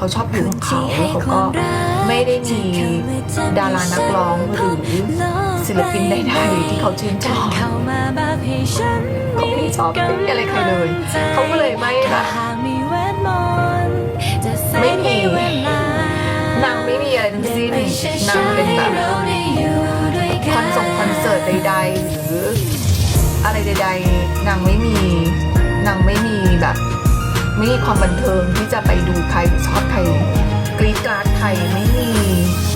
เขาชอบอยู่ของเขาเขาก็ไม่ได้มีดารานักร้องหรือศิลปินใดๆที่เขาชื่นชอบเข้ามาแบบให้ฉันเขาไม่ชอบไม่มีอะไรใครเลย เขาก็เลยไม่แบบหากมีเวทมนต์จะแสไม่งมีให้เวลานางไม่มีอะไรทั้งสิ้นนางเป็นแบบเราได้อยู่ด้วยคกัอนส่งคอนเสิร์ตใดๆ หรืออะไรใดๆนางไม่มีนางไม่มีแบบ ไม่มีความบันเทิงที่จะไปดูใครหรือชอบใครกรีดกราดใครไม่มี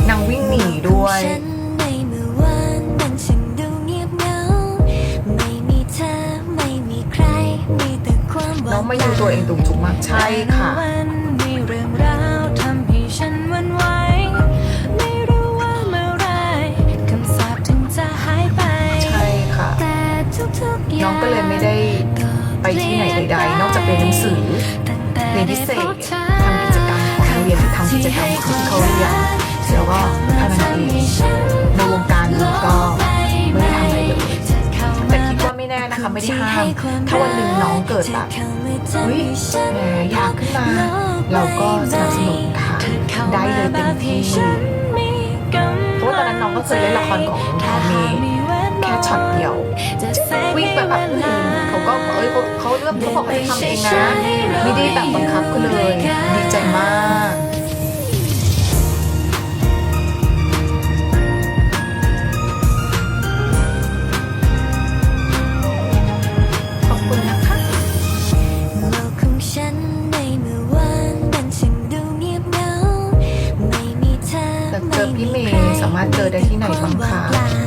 นางวิ่งหนีด้วยฉันในเมื่อวานมันช่างดูเงียบเหงาไม่มีเธอไม่มีใครมีแต่ความว่างน้องไม่ดูตัวเองตุงจุกมากใช่ค่ะ ดๆ นอกจากเรียนหนังสือเรียนพิเศษทำกิจกรรมของโรงเรียนหรือทำกิจกรรมของที่เขาเรียนแล้วก็เท่านั้นเองในวงการก็ไม่ได้ทำอะไรเลยแต่คิดว่าไม่แน่นะคะไม่ได้ห้ามถ้าวันหนึ่งน้องเกิดแบบเฮ้ยแหมอยากขึ้นมา เราก็สนับสนุนค่ะได้เลยเต็มที่เพราะว่าตอนนั้นน้องก็เคยเล่นละครของทอมเมย์ แค่ช็อตเดียว วิ่งไปแบบอืมเขาก็เอ้ยเขาเขาเลือกเขาบอกเขาจะทำเองนะไม่ได้แบบบังคับก็เลยดีใจมากขอบคุณนะคะโลกของฉันในเมื่อวานมันช่างดูเงียบเหงาไม่มีเธอแต่เจอพี่เมย์สามารถเจอได้ที่ไหนบ้างคะถ้า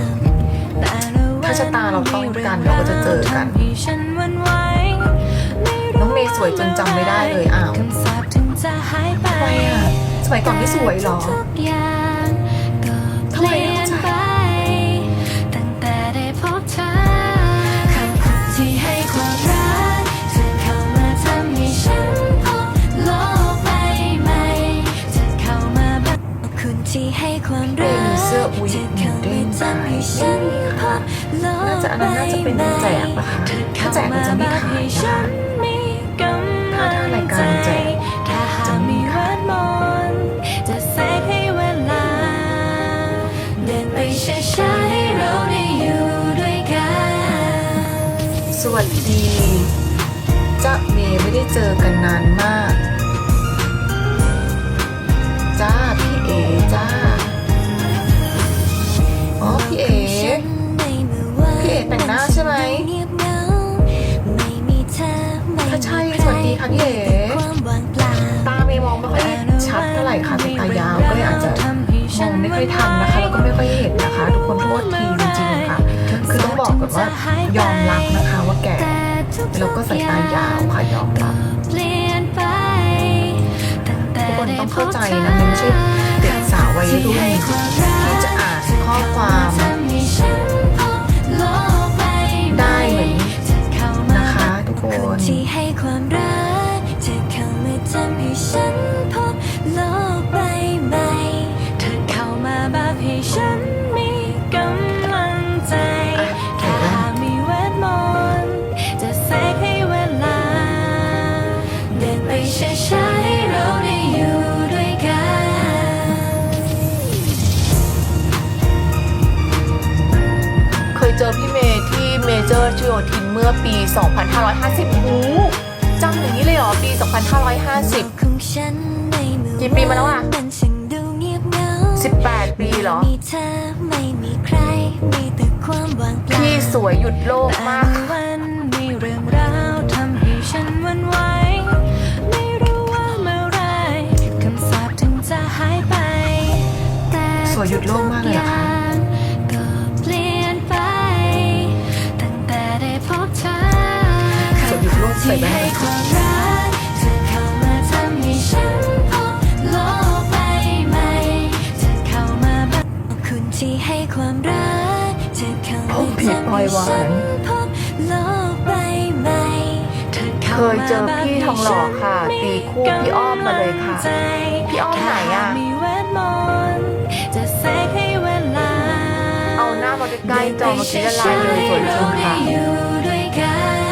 ชะตาเราต้องกันเราก็จะเจอกัน น้องเมย์สวยจนจำไม่ได้เลยอ้าวคำสาปถึงจะหายไปทำไมอะสมัยก่อนไม่สวยเหรอทุกอย่างก็เปทำไมลี่ยเข้านใจไปตั้งแต่ได้พบเธอคำพูดที่ให้ความรักเธอเข้ามาทำให้ฉันพบโลกใบใหม่เธอเข้ามาแบบคุณที่ให้ความเมรัย์มีกเสื้ออุ๊ยเธอหมูเข้าเด้มางขายทำให้ฉั น่าจะอันนั้นน่าจะเป็นแจกปะคะถ้าแจกมันจะไม่ขายนะคะถ้าถ้ารายการแจกจะแสวลาเดินไปช้าๆให้เราได้อยู่ด้วยกันสวัสดีจ้าเมย์ไม่ได้เจอกันนานมาก เอ๋ตาเมย์มองไม่ค่อยชัดเท่าไหร่ค่ะเป็นตายาวก็เลยอาจจะมองไม่ค่อยทันนะคะแล้วก็ไม่ค่อยเห็นนะคะ ทุกคนโทษทีจริงๆค่ะ คือต้องบอกก่อนว่ายอมรับนะคะว่าแก่แล้วก็สายตายาวค่ะยอมรับทุกคนต้องเข้าใจนะมันไม่ใช่เด็กสาววัยรุ่นที่จะอ่านข้อความ อพี่เมย์ที่เมเจอร์ชิโอทินเมื่อปี 2550หูจำอย่างนี้เลยเหรอ ปี 2550ของฉันในมือกี่ปีมาแล้วอะมันช่างดูเงียบเหงา18 ปีเหรอไม่มีเธอไม่มีใครมีแต่ความว่างเปล่าพี่สวยหยุดโลกมากแต่วันมีเรื่องราวทำให้ฉันหวันไหวไม่รู้ว่าเมื่อไหรคำสาปถึงจะหายไปแต่สวยหยุดโลกมากเลยเหรอคะ ผมามผิดปล่อยหวานพบโลกใบใหม่เธอเคเข้ายเจอพี่ทองหล่อค่ะ ตีคู่พี่อ้อมมาเลยค่ะ พี่อ้อมไหนอะมีเวทมนต์จะแสกให้เวลาเอาหน้ามาใกล้ๆจอเมื่อกี้ละลายเลยสวยจริงค่ะ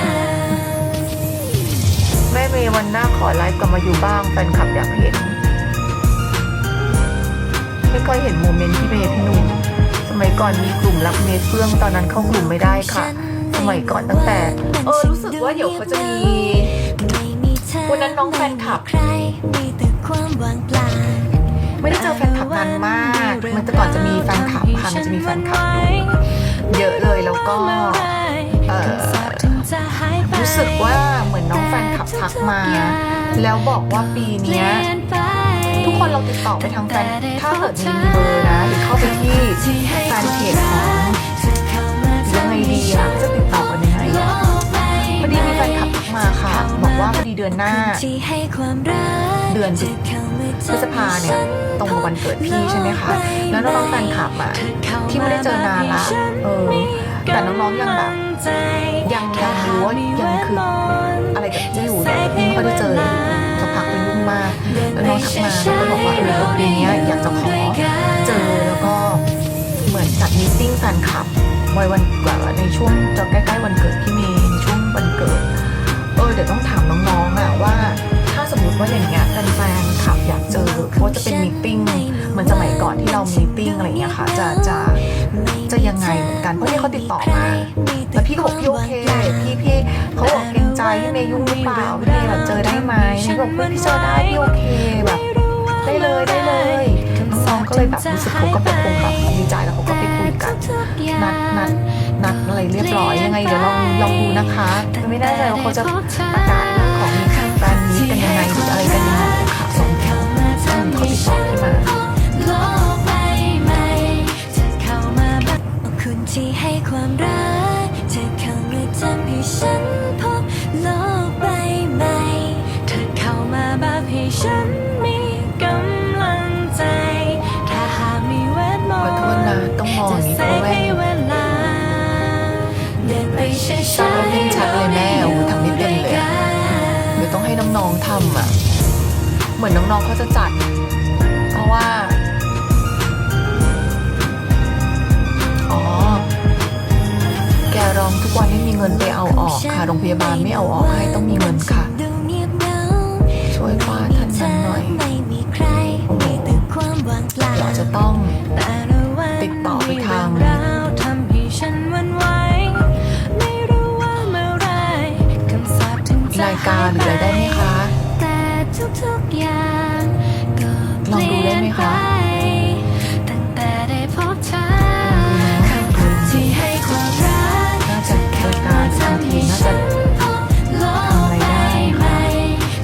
เมย์วันหน้าขอไลฟ์กลับมาอยู่บ้างแฟนคลับอยากเห็นเคยเห็นโมเมนต์พี่เมย์พี่หนุ่มสมัยก่อนมีกลุ่มรักเมย์เฟื่องตอนนั้นเข้ากลุ่มไม่ได้ค่ะ สมัยก่อนตั้งแต่ เออรู้สึกว่าเดี๋ยวเขาจะมีวันนั้นน้องแฟนคลับไม่ได้เจอแฟนคลับนานมาก มันแต่ก่อนจะมีแฟนคลับค่ะมันจะมีแฟนคลับเยอะเลยแล้วก็เออ รู้สึกว่าเหมือนน้องแฟนคลับทักมา แล้วบอกว่าปีนี้ทุกคนเราติดต่อไปทางแฟน ถ้าเกิดมีเบอร์นะ หรือเข้าไปที่แฟนเพจของยังไงดีอะจะติดต่อกันยังไงอะพอดีมีแฟนคลับทักมาค่ะ บอกว่าพอดีเดือนหน้า เดือนพฤษภาเนี่ยตรงกับวันเกิดพี่ใช่ไหมคะ แล้วน้องๆแฟนคลับอะที่ไม่ได้เจอนานละเออแต่น้องๆยังแบบ ยังยังรู้ว่ายังคืออะไรกับที่อยู่เนี่ยพี่ไม่ค่อยได้เจอสักพักเป็นยุ่งมากแล้วน้องทักมาแล้วก็บอกว่าเออปีนี้อยากจะขอเจอแล้วก็เหมือนจัดมีตติ้งแฟนคลับไว้วันแบบว่าในช่วงจะใกล้ๆวันเกิดพี่เมย์ในช่วงวันเกิด เออเดี๋ยวต้องถามน้องๆอะว่าถ้าสมมติว่าอย่างเงี้ยแฟนๆขับอยากเจอเพราะจะเป็นมีตติ้งเหมือนสมัยก่อนที่เรามีติ้งอะไรอย่างเงี้ยค่ะ จะจะจะยังไงเหมือนกันเพราะที่เขาติดต่อมา เมย์ยุ่งหรือเปล่าพี่เมย์แบบเจอได้ไหมพี่บอกเพื่อนพี่เจอได้พี่โอเคแบบได้เลยได้เลยน้องๆก็เลยแบบรู้สึกเขาก็เป็นคงแบบดีใจแล้วเขาก็ไปคุยกันนัดนัดนัดอะไรเรียบร้อยยังไงเดี๋ยวลองลองดูนะคะไม่แน่ใจว่าเขาจะประกาศเรื่องของแฟนมีตกันยังไงหรืออะไรกันยังไงค่ะสองแถวเขาติดต่อพี่มาโลกใบใหม่เธอเข้ามาแบบคุณที่ให้ความรักเธอเข้ามาทำให้ฉัน น้องๆทำอะ เหมือนน้องๆเขาจะจัด เพราะว่า อ๋อ แกร้องทุกวันไม่มีเงินไปเอาออกค่ะ โรงพยาบาลไม่เอาออกให้ต้องมีเงินค่ะดูเงียบเหงาช่วยป้าท่านนั้นหน่อยไม่มีใครมีแต่ความว่างเปล่าเดี๋ยวจะต้องแต่ละวันติดต่อไปทาง รายการหรืออะไรได้ไหมคะแต่ทุกๆอย่างก็ลองดูได้ไหมคะเปลี่ยนไปตั้งแต่ได้พบเธอลองดูนะที่ให้ความรักน่าจะรายการบางทีน่าจะโลกใบใหม่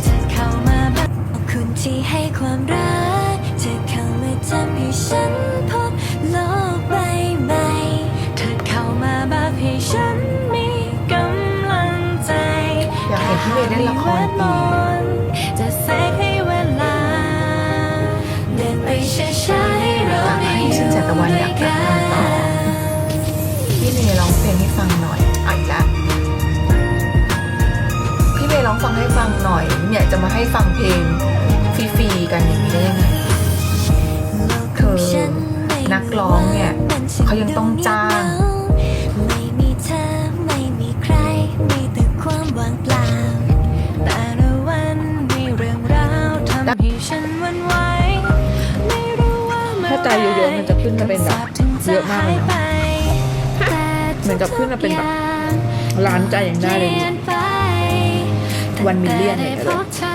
เธอเข้ามาแบบคุณที่ให้ความรักเธอเข้ามาทำให้ฉัน เห็นพี่เมย์เล่นละครปีจะเสกให้เวลา เดินไปช้าๆให้เราอยากได้ให้อชินยู่จัตวันอยากด้วยจะกันต่อพี่เมย์ร้องเพลงให้ฟังหน่อยอะอีกแล้วพี่เมย์ร้องฟังให้ฟังหน่อยเนี่ยจะมาให้ฟังเพลงฟรีๆกันอย่างนี้ได้ยังไงเธอนักร้องเนี่ยเขายังต้องจ้าง เมื่อถ้าใจเยอะๆมันจะขึ้นมาเป็นแบบเยอะมากเลยเนอะเหมือนกับขึ้นมาเป็นแบบล้านใจอยังได้เลยวันมิลเลียนเนี่ยเลย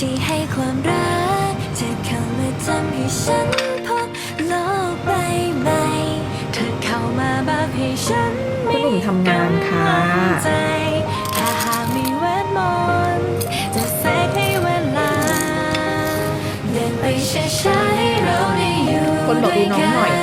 ที่ให้ความรักเธอเข้ามาทำให้ฉันพ ทำงานค่ะใจถ้าหากมีเวทมนต์จะเสกให้เวลาเดินไปช้าๆให้เราได้อยู่คนบอกดูน้องหน่อย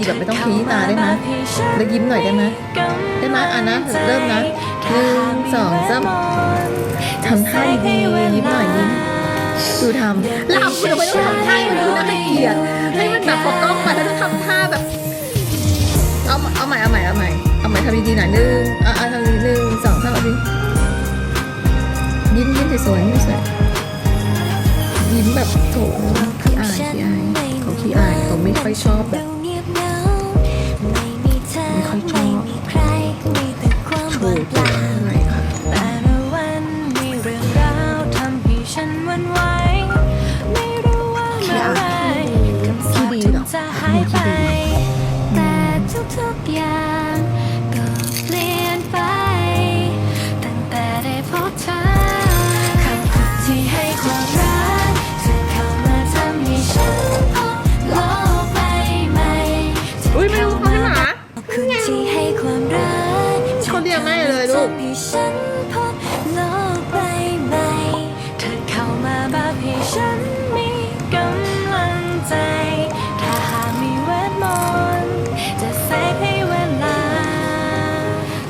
ทีแบบไม่ต้องขยี้ตาได้ไหมแล้วยิ้มหน่อยได้ไหมได้ไหมอะนะเริ่มนะหนึ่งสองสามทำท่าดีๆยิ้มหน่อยยิ้มดูทำแล้วเอาคุณไม่ต้องทำท่ามันดูน่าเกลียดให้มันแบบพอกล้องมาแล้วต้องทำท่าแบบเอาเอาใหม่เอาใหม่เอาใหม่เอาใหม่ทำดีๆหน่อยหนึ่งอะอะทำดีหนึ่งสองสามดิยิ้มยิ้มสวยๆยิ้มสวยยิ้มแบบโถขี้อายขี้อายเขาขี้อายเขาไม่ค่อยชอบแบบ แบบให้ฉันมีกำลังใจ ถ้าหากมีเวทมนต์จะเสกให้เวลา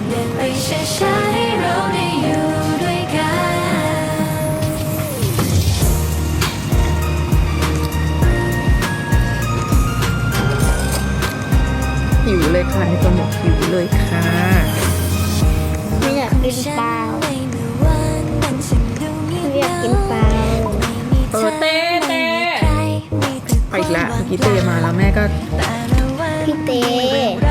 เดินไปช้าๆให้เราได้อยู่ด้วยกัน หิวเลยค่ะในตัวหมกหิวเลยค่ะไม่อยากกินเปล่าไม่มีวันนั้นฉันดูเงียบไม่อยากกินเปล่า อีกแล้วเมื่อกี้เตมาแล้วแม่ก็แต่ละวันพี่เต้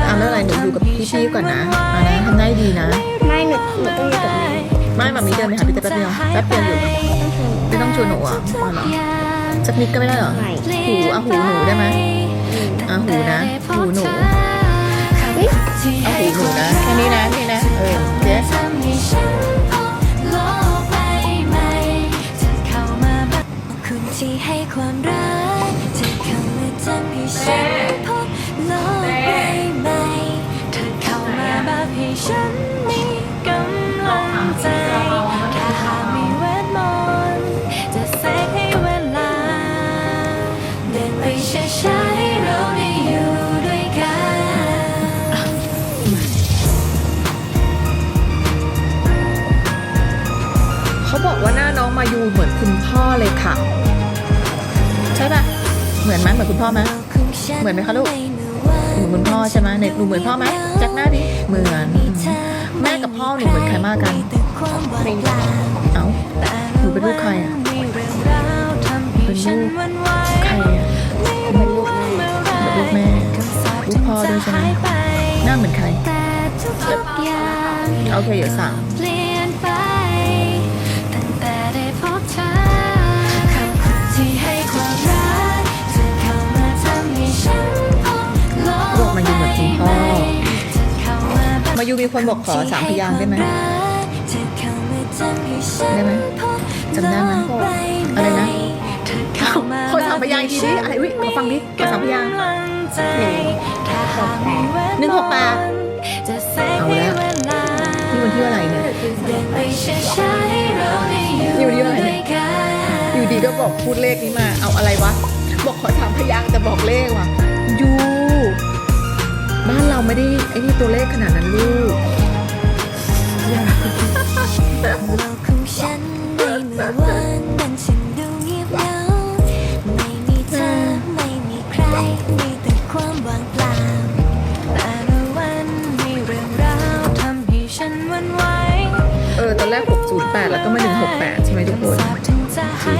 เอาแล้วอะไรหนูอยู่กับพี่ๆก่อนนะเอานะทำได้ดีนะ ไม่หนูหนูต้องอยู่กับแม่ไม่แบบนี้เดินไปหาพี่เต้แป๊บเดียวแป๊บเดียวอยู่ไม่ต้องชวนหนูอะพอเหรอสักนิดก็ไม่ได้เหรอไม่หูอะหูหนูได้ไหมอะหูนะหูหนูเอาหูหนูนะแค่นี้นะนี่นะเออโอเค เขาบอกว่าหน้าน้องมายูเหมือนคุณพ่อเลยค่ะ ใช่ปะเหมือนไหมเหมือนคุณพ่อไหมเหมือนไหมคะลูกเหมือนคุณพ่อใช่ไหมเน็ตหนูเหมือนพ่อไหมจักหน้าดิเหมือนแม่กับพ่อหนูเหมือนใครมากกันเป็นเอ้าหนูเป็นลูกใครอะเป็นลูกใครอะเป็นลูกแม่เป็นลูกแม่ลูกพ่อด้วยใช่ไหมหน้าเหมือนใครแต่ทุ มาแบบมายูมีคนบอกขอสามพยางค์ได้ไหมได้ไหมจำได้ไหมอะไรนะขอสามพยางค์อีกทีดิอะไรอุ๊ยขอฟังดิขอสามพยางค์หนึ่งหกแปดเอาแล้วนี่วันที่อะไรเนี่ยนี่วันที่อะไรเนี่ยอยู่ดีก็บอกพูดเลขนี้มา เอาอะไรวะ บอกขอสามพยางค์แต่บอกเลขว่ะยู บ้านเราไม่ได้ไอ้นี่ตัวเลขขนาดนั้นลูกโลกของฉันในเมื่อวันนั้นฉันดูเงียบเหงาไม่มีเธอไม่มีใคร มีแต่ความว่างเปล่าแต่ละวันมีเรื่องราวทำให้ฉันหวันไหวเออตอนแรก 608 แล้วก็มา 168 ใช่ไหมทุกคน สาบถึงจะหาย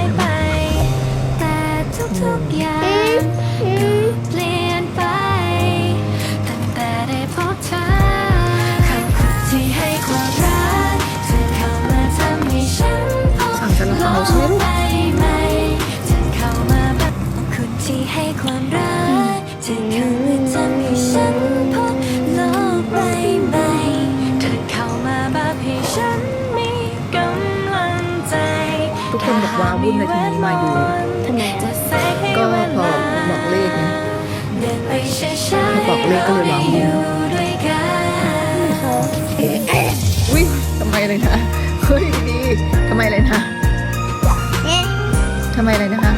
ว้าวุ่นเลยทีนี้มาอยู่ทำไมก็พอบอกเลขไงเดินไปช้าพอบอกเลขก็เลยวาวุ่นอุ้ยทำไมเลยนะเฮ้ยดีทำไมเลยนะเอ๊ะทำไมเลยนะคะ